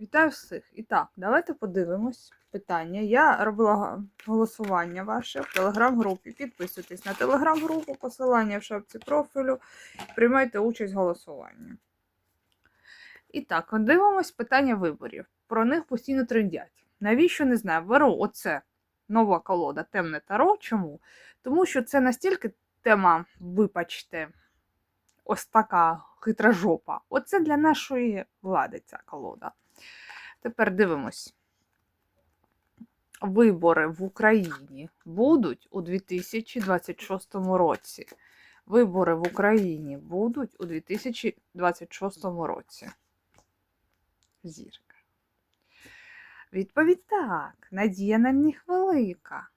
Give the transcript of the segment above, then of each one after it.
Вітаю всіх. І так, давайте подивимось питання. Я робила голосування ваше в телеграм-групі. Підписуйтесь на телеграм-групу, посилання в шапці профілю. Приймайте участь в голосуванні. І так, дивимось питання виборів. Про них постійно трендять. Навіщо не знаю? Беру оце нова колода Темне Таро. Чому? Тому що це настільки тема, вибачте, ось така хитра жопа. Оце для нашої влади ця колода. Тепер дивимось. Вибори в Україні будуть у 2026 році. Вибори в Україні будуть у 2026 році. Зірка. Відповідь так. Надія на них велика.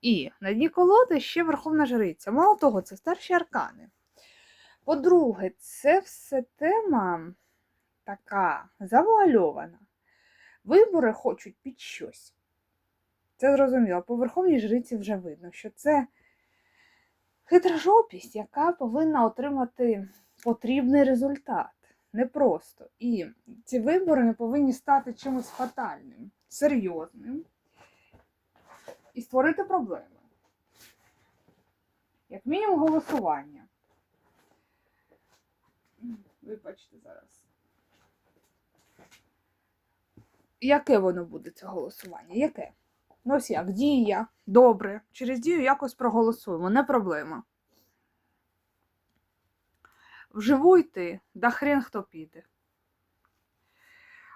І на дні колоди ще Верховна Жриця. Мало того, це старші аркани. По-друге, це все тема така завуальована. Вибори хочуть під щось. Це зрозуміло. По Верховній Жриці вже видно, що це хитрожопість, яка повинна отримати потрібний результат. Непросто. І ці вибори не повинні стати чимось фатальним, серйозним і створити проблеми. Як мінімум голосування. Вибачте зараз. Яке воно буде це голосування? Яке? Ну ось як, дія. Добре. Через дію якось проголосуємо, не проблема. Вживу йти, да хрен хто піде.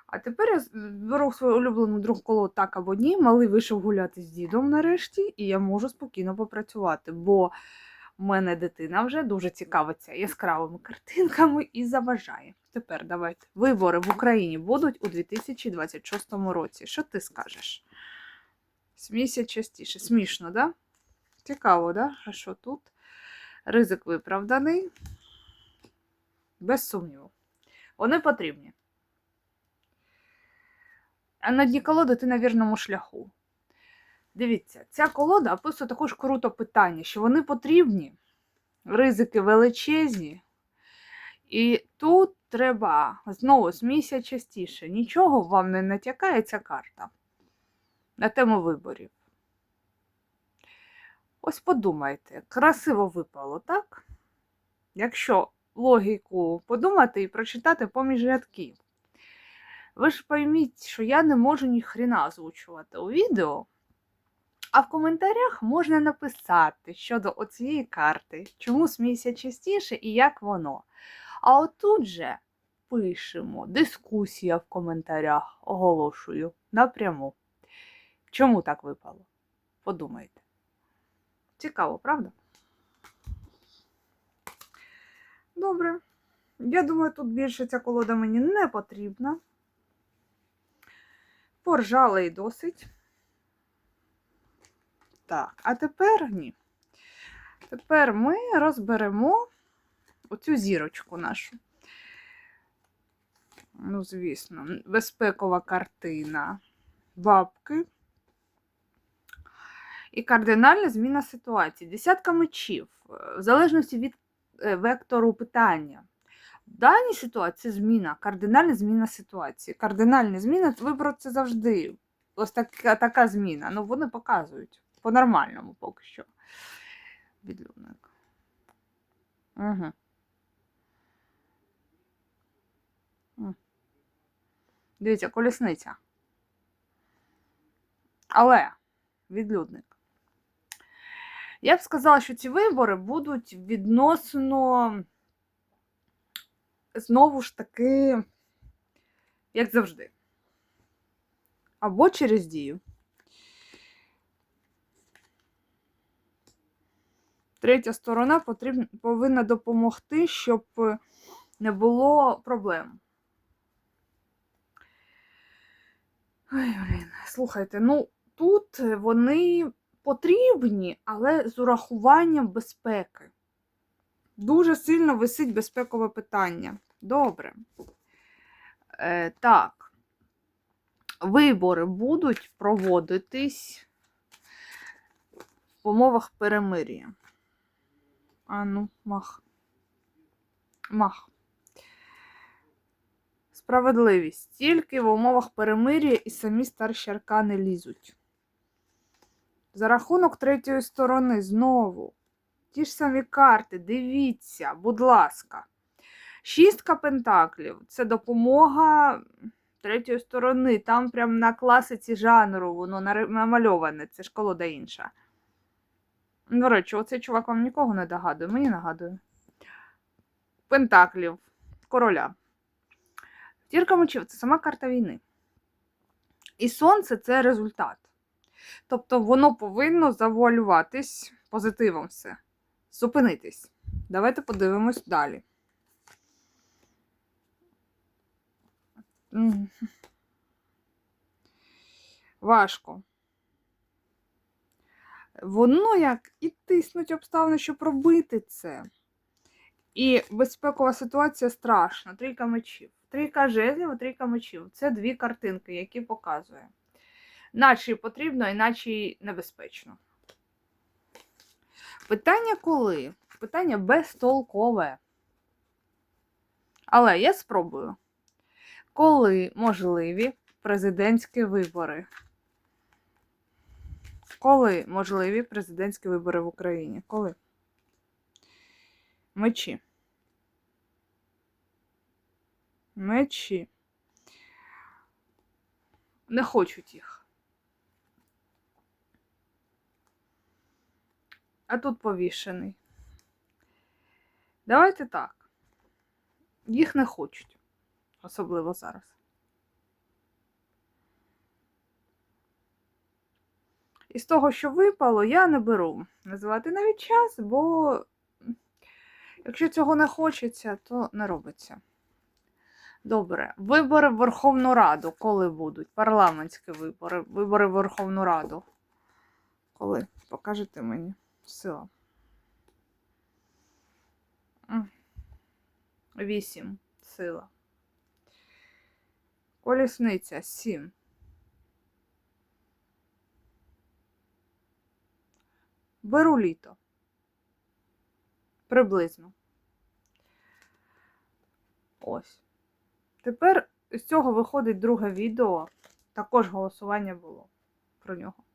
А тепер я беру свою улюблену другу коло так або ні. Малий вийшов гуляти з дідом нарешті, і я можу спокійно попрацювати, бо в мене дитина вже дуже цікавиться яскравими картинками і заважає. Тепер давайте. Вибори в Україні будуть у 2026 році. Що ти скажеш? Смійся частіше. Смішно, да? Цікаво, да? А що тут? Ризик виправданий. Без сумніву. Вони потрібні. А на дні колоди ти на вірному шляху. Дивіться, ця колода описує також круто питання, що вони потрібні, ризики величезні. І тут треба знову смійся частіше. Нічого вам не натякає ця карта на тему виборів. Ось подумайте, красиво випало, так? Якщо логіку подумати і прочитати поміж рядків. Ви ж пойміть, що я не можу ні хрена озвучувати у відео, а в коментарях можна написати щодо оцієї карти, чому смійся частіше і як воно. А отут же пишемо дискусія в коментарях, оголошую напряму. Чому так випало? Подумайте. Цікаво, правда? Добре. Я думаю, тут більше ця колода мені не потрібна. Поржала і досить. Так, а тепер ні. Тепер ми розберемо оцю зірочку нашу. Ну, звісно, безпекова картина бабки. І кардинальна зміна ситуації. Десятка мечів, е, в залежності від е, вектору питання. В даній ситуації зміна, кардинальна зміна ситуації. Кардинальна зміна, ви про це завжди. Ось така, така зміна. Ну, вони показують. По-нормальному поки що. Відлюдник. Угу. Дивіться, колісниця. Але відлюдник. Я б сказала, що ці вибори будуть відносно знову ж таки, як завжди. Або через дію. Третя сторона потрібна, повинна допомогти, щоб не було проблем. Ой, блін, слухайте, ну тут вони потрібні, але з урахуванням безпеки. Дуже сильно висить безпекове питання. Добре. Е, так. Вибори будуть проводитись в умовах перемир'я. А ну, мах. Мах. Справедливість. Тільки в умовах перемир'я і самі старші аркани лізуть. За рахунок третьої сторони знову. Ті ж самі карти, дивіться, будь ласка. Шістка пентаклів це допомога третьої сторони. Там прям на класиці жанру воно намальоване, це ж колода інша. До речі, оцей чувак вам нікого не догадує, мені нагадує. Пентаклів, короля. Тірка мечів це сама карта війни. І сонце це результат. Тобто воно повинно завуалюватись позитивом все. Зупинитись. Давайте подивимось далі. Важко. Воно як і тиснуть обставини, щоб робити це. І безпекова ситуація страшна. Трійка мечів. Трійка жезлів, трійка мечів. Це дві картинки, які показує. Наче потрібно, іначе небезпечно. Питання коли? Питання безтолкове. Але я спробую. Коли можливі президентські вибори? Коли можливі президентські вибори в Україні? Коли? Мечі. Мечі. Не хочуть їх. А тут повішений. Давайте так. Їх не хочуть. Особливо зараз. Із того, що випало, я не беру називати навіть час, бо якщо цього не хочеться, то не робиться. Добре, вибори в Верховну Раду, коли будуть? Парламентські вибори, вибори в Верховну Раду. Коли? Покажете мені. Сила. Вісім. Сила. Колісниця. Сім. Беру літо. Приблизно. Ось. Тепер з цього виходить друге відео. Також голосування було про нього.